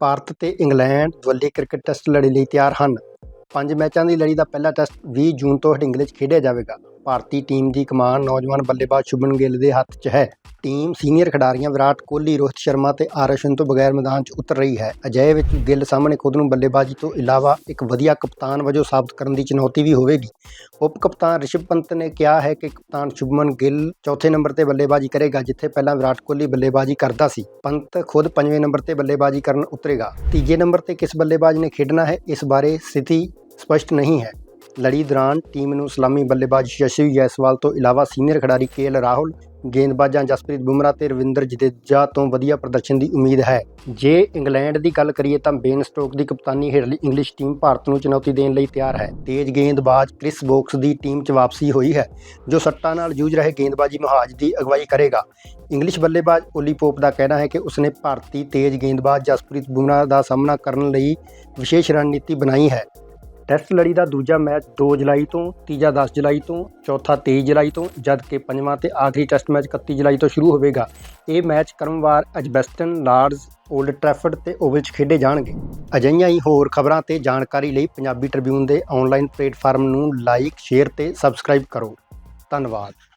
ਭਾਰਤ ਤੇ England ਦੁਵੱਲੇ cricket test ਲੜੀ ਲਈ ਤਿਆਰ ਹਨ। ਪੰਜ ਮੈਚਾਂ ਦੀ ਲੜੀ ਦਾ ਪਹਿਲਾ ਟੈਸਟ 20 ਜੂਨ ਤੋਂ ਹਡਿੰਗਲੇ 'ਚ ਖੇਡਿਆ ਜਾਵੇਗਾ। ਭਾਰਤੀ ਟੀਮ ਦੀ ਕਮਾਨ ਨੌਜਵਾਨ ਬੱਲੇਬਾਜ਼ ਸ਼ੁਭਨ ਗਿੱਲ ਦੇ ਹੱਥ 'ਚ ਹੈ। ਟੀਮ ਸੀਨੀਅਰ ਖਿਡਾਰੀਆਂ ਵਿਰਾਟ ਕੋਹਲੀ, ਰੋਹਿਤ ਸ਼ਰਮਾ ਤੇ ਆਰ ਤੋਂ ਬਗੈਰ ਮੈਦਾਨ 'ਚ ਉਤਰ ਰਹੀ ਹੈ। ਅਜਿਹੇ ਵਿੱਚ ਗਿੱਲ ਸਾਹਮਣੇ ਖੁਦ ਨੂੰ ਬੱਲੇਬਾਜ਼ੀ ਤੋਂ ਇਲਾਵਾ ਇੱਕ ਵਧੀਆ ਕਪਤਾਨ ਵਜੋਂ ਸਾਬਤ ਕਰਨ ਦੀ ਚੁਣੌਤੀ ਵੀ ਹੋਵੇਗੀ। ਉਪ ਕਪਤਾਨ ਰਿਸ਼ਭ ਪੰਤ ਨੇ ਕਿਹਾ ਹੈ ਕਿ ਕਪਤਾਨ ਸ਼ੁਭਮਨ ਗਿੱਲ ਚੌਥੇ ਨੰਬਰ ਤੇ ਬੱਲੇਬਾਜ਼ੀ ਕਰੇਗਾ, ਜਿੱਥੇ ਪਹਿਲਾਂ ਵਿਰਾਟ ਕੋਹਲੀ ਬੱਲੇਬਾਜ਼ੀ ਕਰਦਾ ਸੀ। ਪੰਤ ਖੁਦ ਪੰਜਵੇਂ ਨੰਬਰ ਤੇ ਬੱਲੇਬਾਜ਼ੀ ਕਰਨ ਉਤਰੇਗਾ। ਤੀਜੇ ਨੰਬਰ ਤੇ ਕਿਸ ਬੱਲੇਬਾਜ਼ ਨੇ ਖੇਡਣਾ ਹੈ, ਇਸ ਬਾਰੇ ਸਥਿਤੀ ਸਪਸ਼ਟ ਨਹੀਂ ਹੈ। ਲੜੀ ਦੌਰਾਨ ਟੀਮ ਨੂੰ ਸਲਾਮੀ ਬੱਲੇਬਾਜ਼ ਯਸ਼ਵੀ ਜੈਸਵਾਲ ਤੋਂ ਇਲਾਵਾ ਸੀਨੀਅਰ ਖਿਡਾਰੀ ਕੇਐਲ ਰਾਹੁਲ, ਗੇਂਦਬਾਜ਼ਾਂ ਜਸਪ੍ਰੀਤ ਬੁਮਰਾ ਤੇ ਰਵਿੰਦਰ ਜਡੇਜਾ ਤੋਂ ਵਧੀਆ ਪ੍ਰਦਰਸ਼ਨ ਦੀ ਉਮੀਦ ਹੈ। ਜੇ ਇੰਗਲੈਂਡ ਦੀ ਗੱਲ ਕਰੀਏ ਤਾਂ ਬੇਨ ਸਟੋਕ ਦੀ ਕਪਤਾਨੀ ਹੇਠਲੀ ਇੰਗਲਿਸ਼ ਟੀਮ ਭਾਰਤ ਨੂੰ ਚੁਣੌਤੀ ਦੇਣ ਲਈ ਤਿਆਰ ਹੈ। ਤੇਜ਼ ਗੇਂਦਬਾਜ਼ ਕ੍ਰਿਸ ਬੋਕਸ ਦੀ ਟੀਮ 'ਚ ਵਾਪਸੀ ਹੋਈ ਹੈ, ਜੋ ਸੱਟਾਂ ਨਾਲ ਜੂਝ ਰਹੇ ਗੇਂਦਬਾਜ਼ੀ ਮੁਹਾਜ ਦੀ ਅਗਵਾਈ ਕਰੇਗਾ। ਇੰਗਲਿਸ਼ ਬੱਲੇਬਾਜ਼ ਓਲੀ ਪੋਪ ਦਾ ਕਹਿਣਾ ਹੈ ਕਿ ਉਸਨੇ ਭਾਰਤੀ ਤੇਜ਼ ਗੇਂਦਬਾਜ਼ ਜਸਪ੍ਰੀਤ ਬੁਮਰਾ ਦਾ ਸਾਹਮਣਾ ਕਰਨ ਲਈ ਵਿਸ਼ੇਸ਼ ਰਣਨੀਤੀ ਬਣਾਈ ਹੈ। ਟੈਸਟ ਲੜੀ ਦਾ ਦੂਜਾ ਮੈਚ 2 ਜੁਲਾਈ ਤੋਂ, ਤੀਜਾ 10 ਜੁਲਾਈ ਤੋਂ, ਚੌਥਾ 23 ਜੁਲਾਈ ਤੋਂ, ਜਦਕਿ ਪੰਜਵਾਂ ਤੇ ਆਖਰੀ ਟੈਸਟ ਮੈਚ 31 ਜੁਲਾਈ ਤੋਂ ਸ਼ੁਰੂ ਹੋਵੇਗਾ। ਇਹ ਮੈਚ ਕਰਮਵਾਰ ਅਜਬੈਸਟਨ, ਲਾਰਡਸ, ਓਲਡ ਟ੍ਰੈਫਰਡ ਤੇ ਓਵਲ 'ਚ ਖੇਡੇ ਜਾਣਗੇ। ਅਜਿਹੀਆਂ ਹੀ ਹੋਰ ਖਬਰਾਂ ਤੇ ਜਾਣਕਾਰੀ ਲਈ ਪੰਜਾਬੀ ਟ੍ਰਿਬਿਊਨ ਦੇ ਆਨਲਾਈਨ ਪਲੇਟਫਾਰਮ ਨੂੰ ਲਾਈਕ ਸ਼ੇਅਰ ਤੇ ਸਬਸਕ੍ਰਾਈਬ ਕਰੋ। ਧੰਨਵਾਦ।